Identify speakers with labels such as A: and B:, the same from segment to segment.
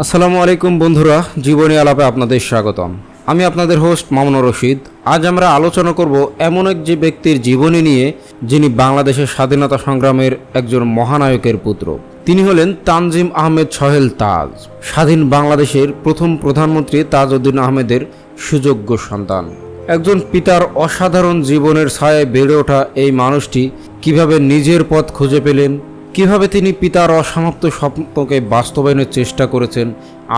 A: আসসালামু আলাইকুম বন্ধুরা, জীবনী আলাপে আপনাদের স্বাগতম। আমি আপনাদের হোস্ট মামুনুর রশিদ। আজ আমরা আলোচনা করব এমন এক যে ব্যক্তির জীবনী নিয়ে, যিনি বাংলাদেশের স্বাধীনতা সংগ্রামের একজন মহানায়কের পুত্র। তিনি হলেন তানজিম আহমেদ সহেল তাজ। স্বাধীন বাংলাদেশের প্রথম প্রধানমন্ত্রী তাজউদ্দিন আহমেদের সুযোগ্য সন্তান। একজন পিতার অসাধারণ জীবনের ছায়ায় বেড়ে ওঠা এই মানুষটি কীভাবে নিজের পথ খুঁজে পেলেন কীভাবে তিনি পিতার অসমাপ্ত স্বপ্নকে বাস্তবায়নের চেষ্টা করেছেন,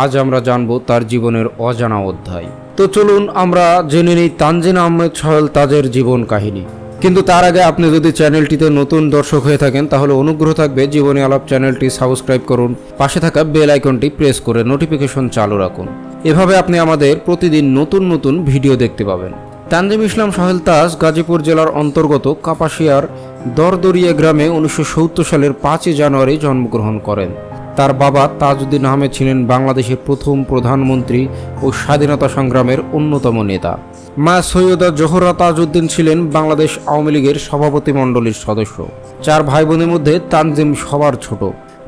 A: আজ আমরা জানব তার জীবনের অজানা অধ্যায়। তো চলুন আমরা জেনে নিই তানজিন আহমেদ সহেল তাজের জীবন কাহিনী। কিন্তু তার আগে আপনি যদি চ্যানেলটিতে নতুন দর্শক হয়ে থাকেন, তাহলে অনুগ্রহ থাকবে জীবনী আলাপ চ্যানেলটি সাবস্ক্রাইব করুন, পাশে থাকা বেল আইকনটি প্রেস করে নোটিফিকেশন চালু রাখুন। এভাবে আপনি আমাদের প্রতিদিন নতুন নতুন ভিডিও দেখতে পাবেন। তানজিম ইসলাম সাহেল তাজ গাজীপুর জেলার অন্তর্গত কাপাসিয়ার দরদরিয়া গ্রামে উনিশশো সত্তর সালের পাঁচই জানুয়ারি জন্মগ্রহণ করেন। তার বাবা তাজউদ্দিন আহমেদ ছিলেন বাংলাদেশের প্রথম প্রধানমন্ত্রী ও স্বাধীনতা সংগ্রামের অন্যতম নেতা। মা সৈয়দা জোহরা তাজউদ্দিন ছিলেন বাংলাদেশ আওয়ামী লীগের সভাপতি মণ্ডলীর সদস্য। চার ভাই বোনের মধ্যে তানজিম সবার ছোট।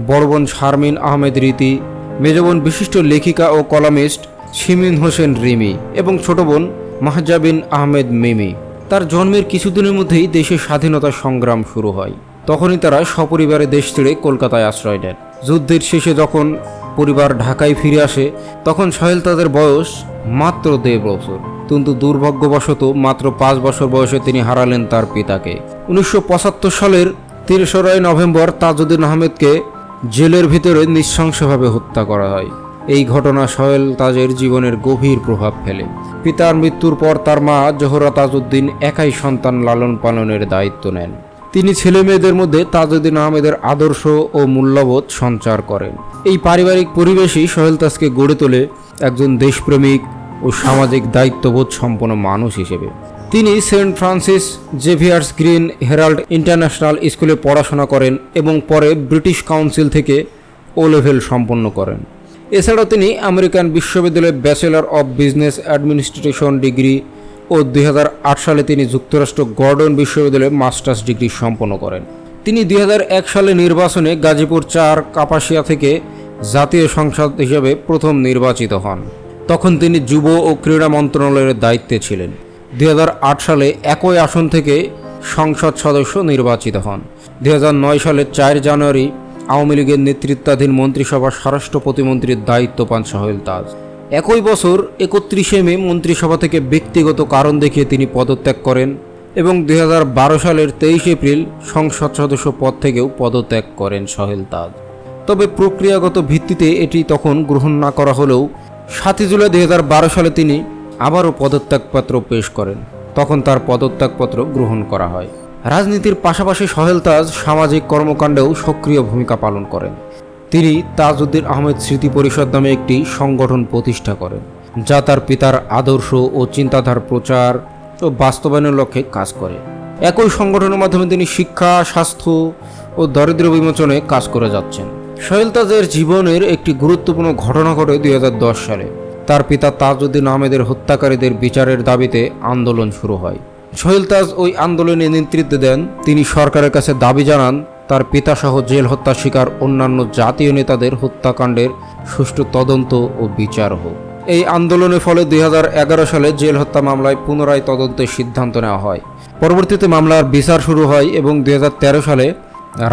A: বড় বোন শারমিন আহমেদ রীতি, মেজ বোন বিশিষ্ট লেখিকা ও কলামিস্ট শিমিন হোসেন রিমি এবং ছোট বোন মাহজাবিন আহমেদ মিমি। তার জন্মের কিছুদিনের মধ্যেই দেশের স্বাধীনতা সংগ্রাম শুরু হয়। তখনই তারা সপরিবারে দেশ ছেড়ে কলকাতায় আশ্রয় নেন। যুদ্ধের শেষে যখন পরিবার ঢাকায় ফিরে আসে, তখন সোহেল তাদের বয়স মাত্র দেড় বছর। কিন্তু দুর্ভাগ্যবশত মাত্র পাঁচ বছর বয়সে তিনি হারালেন তার পিতাকে। উনিশশো পঁচাত্তর সালের তেসরাই নভেম্বর তাজউদ্দিন আহমেদকে জেলের ভিতরে নৃশংসভাবে হত্যা করা হয়। এই ঘটনা সোহেল তাজের জীবনের গভীর প্রভাব ফেলে। পিতার মৃত্যুর পর তার মা জোহরা তাজউদ্দিন একাই সন্তান লালন পালনের দায়িত্ব নেন। তিনি ছেলে মেয়েদের মধ্যে তাজউদ্দিন আহমেদের আদর্শ ও মূল্যবোধ সঞ্চার করেন। এই পারিবারিক পরিবেশই সোহেল তাজকে গড়ে তোলে একজন দেশপ্রেমিক ও সামাজিক দায়িত্ববোধ সম্পন্ন মানুষ হিসেবে। তিনি saint Francis Xavier's green herald international স্কুলে পড়াশোনা করেন এবং পরে ব্রিটিশ কাউন্সিল থেকে ও লেভেল সম্পন্ন করেন। এছাড়াও তিনি আমেরিকান বিশ্ববিদ্যালয়ে bachelor of business administration degree ও দুই হাজার আট সালে তিনি যুক্তরাষ্ট্র গর্ডন বিশ্ববিদ্যালয়ে মাস্টার্স ডিগ্রি সম্পন্ন করেন। তিনি দুই হাজার এক সালে নির্বাচনে গাজীপুর চার, কাপাসিয়া থেকে জাতীয় সংসদ হিসেবে প্রথম নির্বাচিত হন। তখন তিনি যুব ও ক্রীড়া মন্ত্রণালয়ের দায়িত্বে ছিলেন। দু হাজার আট সালে একই আসন থেকে সংসদ সদস্য নির্বাচিত হন। দুই হাজার নয় সালে চার জানুয়ারি আওয়ামী লীগের নেতৃত্বাধীন মন্ত্রিসভার স্বরাষ্ট্র প্রতিমন্ত্রীর দায়িত্ব পান সোহেল তাজ। একই বছর একত্রিশে মে মন্ত্রিসভা থেকে ব্যক্তিগত কারণ দেখিয়ে তিনি পদত্যাগ করেন এবং দু হাজার বারো সালের তেইশ এপ্রিল সংসদ সদস্য পদ থেকেও পদত্যাগ করেন সোহেল তাজ। তবে প্রক্রিয়াগত ভিত্তিতে এটি তখন গ্রহণ না করা হলেও সাতই জুলাই দুই হাজার বারো সালে তিনি আবারও পদত্যাগপত্র পেশ করেন। তখন তার পদত্যাগপত্র গ্রহণ করা হয়। রাজনীতির পাশাপাশি সোহেল তাজ সামাজিক কর্মকাণ্ডেও সক্রিয় ভূমিকা পালন করেন। তিনি তাজউদ্দিন আহমেদ স্মৃতি পরিষদ নামে একটি সংগঠন প্রতিষ্ঠা করেন, যা তার পিতার আদর্শ ও চিন্তাধার প্রচার ও বাস্তবায়নের লক্ষ্যে কাজ করে। একই সংগঠনের মাধ্যমে তিনি শিক্ষা, স্বাস্থ্য ও দারিদ্র্য বিমোচনে কাজ করে যাচ্ছেন। সোহেল তাজের জীবনের একটি গুরুত্বপূর্ণ ঘটনা ঘটে দুই হাজার দশ সালে। তার পিতা তাজউদ্দিন আহমেদের হত্যাকারীদের বিচারের দাবিতে আন্দোলন শুরু হয়। সোহেল তাজ ওই আন্দোলনে নেতৃত্ব দেন। তিনি সরকারের কাছে দাবি জানান, তার পিতাসহ জেল হত্যা শিকার অন্যান্য জাতীয় নেতাদের হত্যাকাণ্ডের সুষ্ঠু তদন্ত ও বিচার হোক। এই আন্দোলনের ফলে দুই হাজার এগারো সালে জেল হত্যা মামলায় পুনরায় তদন্তের সিদ্ধান্ত নেওয়া হয়। পরবর্তীতে মামলার বিচার শুরু হয় এবং দুই হাজার তেরো সালে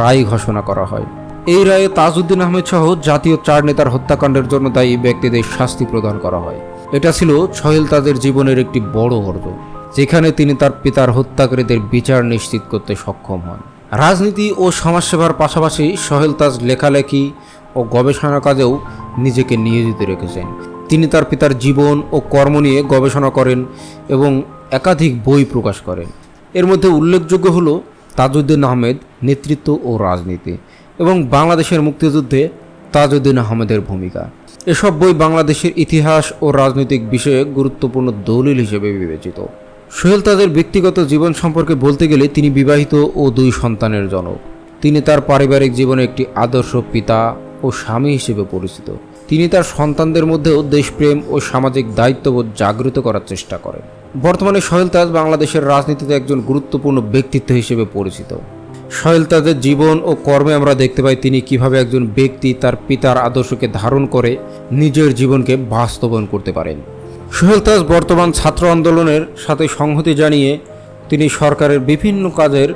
A: রায় ঘোষণা করা হয়। এই রায়ে তাজউদ্দিন আহমেদ সহ জাতীয় চার নেতার হত্যাকাণ্ডের জন্য দায়ী ব্যক্তিদের শাস্তি প্রদান করা হয়। এটা ছিল সোহেল তাজের জীবনের একটি বড় অর্জন। যেখানে তিনি তার পিতার হত্যাকারীদের বিচার নিশ্চিত করতে সক্ষম হন। রাজনীতি ও সমাজসেবার পাশাপাশি সোহেল তাজ লেখালেখি ও গবেষণা কাজেও নিজেকে নিয়োজিত রেখেছেন। তিনি তার পিতার জীবন ও কর্ম নিয়ে গবেষণা করেন এবং একাধিক বই প্রকাশ করেন। এর মধ্যে উল্লেখযোগ্য হল তাজউদ্দিন আহমেদ নেতৃত্ব ও রাজনীতি এবং বাংলাদেশের মুক্তিযুদ্ধে তাজউদ্দিন আহমেদের ভূমিকা। এসব বই বাংলাদেশের ইতিহাস ও রাজনৈতিক বিষয়ে গুরুত্বপূর্ণ দলিল হিসেবে বিবেচিত। সোহেল তাজের ব্যক্তিগত জীবন সম্পর্কে বলতে গেলে তিনি বিবাহিত ও দুই সন্তানের জনক। তিনি তার পারিবারিক জীবনে একটি আদর্শ পিতা ও স্বামী হিসেবে পরিচিত। তিনি তার সন্তানদের মধ্যেও দেশপ্রেম ও সামাজিক দায়িত্ববোধ জাগ্রত করার চেষ্টা করেন। বর্তমানে সোহেল তাজ বাংলাদেশের রাজনীতিতে একজন গুরুত্বপূর্ণ ব্যক্তিত্ব হিসেবে পরিচিত। সোহেল তাদের জীবন ও কর্মে আমরা দেখতে পাই তিনি কীভাবে একজন ব্যক্তি তার পিতার আদর্শকে ধারণ করে নিজের জীবনকে বাস্তবায়ন করতে পারেন। সোহেল তাজ বর্তমান ছাত্র আন্দোলনের সাথে সংহতি জানিয়ে তিনি সরকারের বিভিন্ন কাজের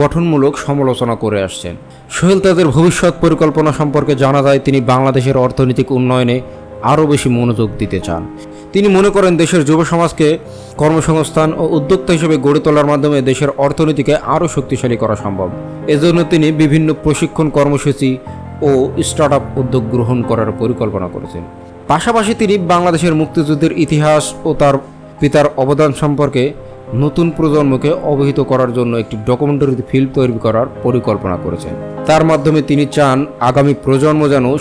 A: গঠনমূলক সমালোচনা করে আসছেন। সোহেল তাদের ভবিষ্যৎ পরিকল্পনা সম্পর্কে জানা যায়, তিনি বাংলাদেশের অর্থনৈতিক উন্নয়নে আরও বেশি মনোযোগ দিতে চান। তিনি মনে করেন, দেশের যুব সমাজকে কর্মসংস্থান ও উদ্যোক্তা হিসেবে গড়ে তোলার মাধ্যমে দেশের অর্থনীতিকে আরও শক্তিশালী করা সম্ভব। এজন্য তিনি বিভিন্ন প্রশিক্ষণ কর্মসূচি ও স্টার্ট আপ উদ্যোগ গ্রহণ করার পরিকল্পনা করেছেন। পাশাপাশি তিনি বাংলাদেশের মুক্তিযুদ্ধের ইতিহাস ও তার পিতার অবদান সম্পর্কে নতুন প্রজন্মকে অবহিত করার জন্য একটি ডকুমেন্টারি ফিল্ম তৈরি করার পরিকল্পনা করেছেন। তার মাধ্যমে তিনি চান আগামী প্রজন্ম যেন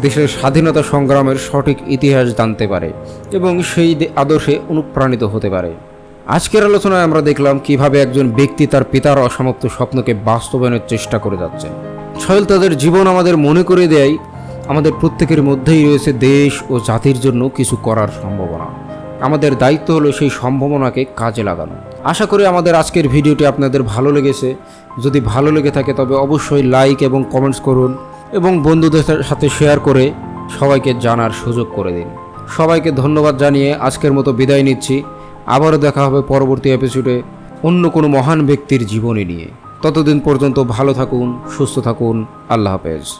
A: দেশের স্বাধীনতা সংগ্রামের সঠিক ইতিহাস জানতে পারে এবং সেই আদর্শে অনুপ্রাণিত হতে পারে। আজকের আলোচনায় আমরা দেখলাম কীভাবে একজন ব্যক্তি তার পিতার অসমাপ্ত স্বপ্নকে বাস্তবায়নের চেষ্টা করে যাচ্ছে সোহেল তাদের জীবন আমাদের মনে করে দেয় আমাদের প্রত্যেকের মধ্যেই রয়েছে দেশ ও জাতির জন্য কিছু করার সম্ভাবনা। আমাদের দায়িত্ব হলো সেই সম্ভাবনাকে কাজে লাগানো। আশা করি আমাদের আজকের ভিডিওটি আপনাদের ভালো লেগেছে। যদি ভালো লেগে থাকে তবে অবশ্যই লাইক এবং কমেন্টস করুন এবং বন্ধুদের সাথে শেয়ার করে সবাইকে জানার সুযোগ করে দিন। সবাইকে ধন্যবাদ জানিয়ে আজকের মতো বিদায় নিচ্ছি। আবারও দেখা হবে পরবর্তী এপিসোডে অন্য কোনো মহান ব্যক্তির জীবনী নিয়ে। ততদিন পর্যন্ত ভালো থাকুন, সুস্থ থাকুন। আল্লাহ হাফেজ।